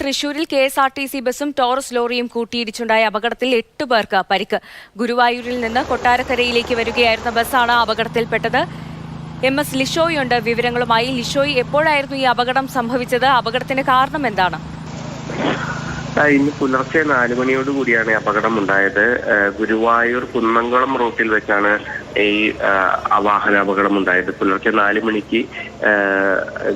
തൃശൂരിൽ K S R T C ബസും Taurus ലോറിയും കൂട്ടിയിടിച്ചുണ്ടായ അപകടത്തിൽ എട്ട് പേർക്ക് പരിക്ക്. ഗുരുവായൂരിൽ നിന്ന് കൊട്ടാരക്കരയിലേക്ക് വരികയായിരുന്ന ബസ്സാണ് അപകടത്തിൽപ്പെട്ടത്. എം എസ് ലിഷോയുണ്ട് വിവരങ്ങളുമായി. ലിഷോയ് എപ്പോഴായിരുന്നു ഈ അപകടം സംഭവിച്ചത്? അപകടത്തിന്റെ കാരണം എന്താണ്? ഇന്ന് പുലർച്ചെ നാല് മണിയോട് കൂടിയാണ് അപകടം ഉണ്ടായത്. ഗുരുവായൂർ കുന്നംകുളം റൂട്ടിൽ വെച്ചാണ് ഈ ആ, ആ വാഹന അപകടം ഉണ്ടായത്. പുലർച്ചെ നാല് മണിക്ക്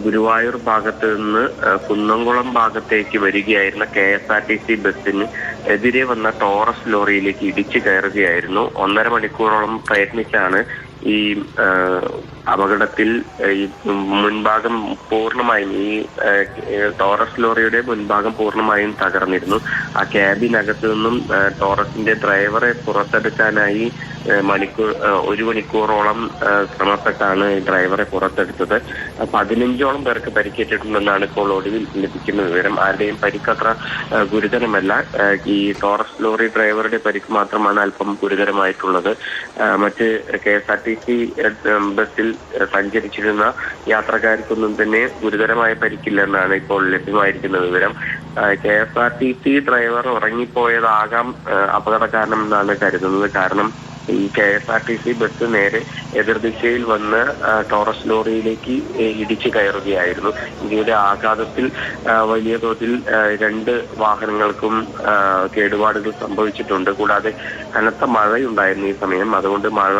ഗുരുവായൂർ ഭാഗത്ത് നിന്ന് കുന്നംകുളം ഭാഗത്തേക്ക് വരികയായിരുന്ന K S R T C ബസ്സിന് എതിരെ വന്ന ടോറസ് ലോറിയിലേക്ക് ഇടിച്ചു കയറുകയായിരുന്നു. ഒന്നര മണിക്കൂറോളം പ്രയത്നിച്ചാണ് ഈ അപകടത്തിൽ ഈ മുൻഭാഗം പൂർണമായും ഈ ടോറസ് ലോറിയുടെ മുൻഭാഗം പൂർണമായും തകർന്നിരുന്നു. ആ ക്യാബിനകത്ത് നിന്നും ടോറസിന്റെ ഡ്രൈവറെ പുറത്തെടുക്കാനായി മണിക്കൂർ ഒരു മണിക്കൂറോളം ശ്രമപ്പെട്ടാണ് ഡ്രൈവറെ പുറത്തെടുത്തത്. പതിനഞ്ചോളം പേർക്ക് പരിക്കേറ്റിട്ടുണ്ടെന്നാണ് ഇപ്പോൾ ഒടുവിൽ ലഭിക്കുന്ന വിവരം. ആരുടെയും പരിക്കത്ര ഗുരുതരമല്ല. ഈ ടോറസ് ലോറി ഡ്രൈവറുടെ പരിക്ക് മാത്രമാണ് അല്പം ഗുരുതരമായിട്ടുള്ളത്. മറ്റ് K S R T C ബസ്സിൽ സഞ്ചരിച്ചിരുന്ന യാത്രക്കാർക്കൊന്നും തന്നെ ഗുരുതരമായ പരിക്കില്ലെന്നാണ് ഇപ്പോൾ ലഭ്യമായിരിക്കുന്ന വിവരം. K S R T C driver ഉറങ്ങിപ്പോയതാകാം അപകട കാരണം എന്നാണ് കരുതുന്നത്. കാരണം ഈ K S R T C bus നേരെ എതിർദിശയിൽ വന്ന് ടോറസ് ലോറിയിലേക്ക് ഇടിച്ചു കയറുകയായിരുന്നു. ഇതിയുടെ ആഘാതത്തിൽ വലിയ തോതിൽ രണ്ട് വാഹനങ്ങൾക്കും കേടുപാടുകൾ സംഭവിച്ചിട്ടുണ്ട്. കൂടാതെ കനത്ത മഴയുണ്ടായിരുന്നു ഈ സമയം. അതുകൊണ്ട് മഴ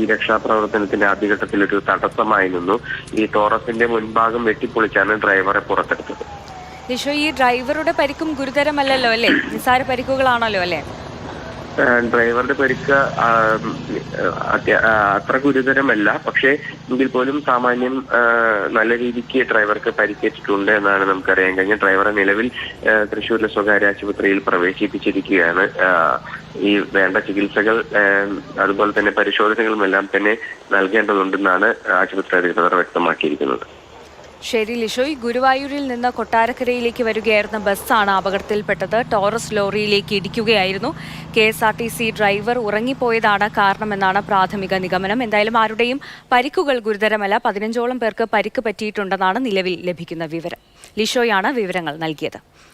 ഈ രക്ഷാപ്രവർത്തനത്തിന്റെ ആദ്യഘട്ടത്തിൽ ഒരു തടസ്സമായി നിന്നു. ഈ ടോറസിന്റെ മുൻഭാഗം വെട്ടിപ്പൊളിച്ചാണ് ഡ്രൈവറെ പുറത്തെടുത്തത്. ഈ ഡ്രൈവറുടെ പരിക്കും ഗുരുതരമല്ലല്ലോ അല്ലേ? നിസ്സാര പരിക്കുകളാണല്ലോ അല്ലേ? ഡ്രൈവറുടെ പരിക്ക് അത്ര ഗുരുതരമല്ല. പക്ഷേ എങ്കിൽ പോലും സാമാന്യം നല്ല രീതിക്ക് ഡ്രൈവർക്ക് പരിക്കേറ്റിട്ടുണ്ട് എന്നാണ് നമുക്കറിയാൻ കഴിഞ്ഞ ഡ്രൈവറെ നിലവിൽ ആ, തൃശ്ശൂരിലെ സ്വകാര്യ ആശുപത്രിയിൽ പ്രവേശിപ്പിച്ചിരിക്കുകയാണ്. ഈ വേണ്ട ചികിത്സകൾ അതുപോലെ തന്നെ പരിശോധനകളും എല്ലാം തന്നെ നൽകേണ്ടതുണ്ടെന്നാണ് ആശുപത്രി അധികൃതർ വ്യക്തമാക്കിയിരിക്കുന്നത്. ശരി ലിഷോയ് ഗുരുവായൂരിൽ നിന്ന് കൊട്ടാരക്കരയിലേക്ക് വരികയായിരുന്ന ബസ്സാണ് അപകടത്തിൽപ്പെട്ടത്. ടോറസ് ലോറിയിലേക്ക് ഇടിക്കുകയായിരുന്നു. K S R T C driver ഉറങ്ങിപ്പോയതാണ് കാരണമെന്നാണ് പ്രാഥമിക നിഗമനം. എന്തായാലും ആരുടെയും പരിക്കുകൾ ഗുരുതരമല്ല. പതിനഞ്ചോളം പേർക്ക് പരിക്ക് പറ്റിയിട്ടുണ്ടെന്നാണ് നിലവിൽ ലഭിക്കുന്ന വിവരം. ലിഷോയാണ് വിവരങ്ങൾ നൽകിയത്.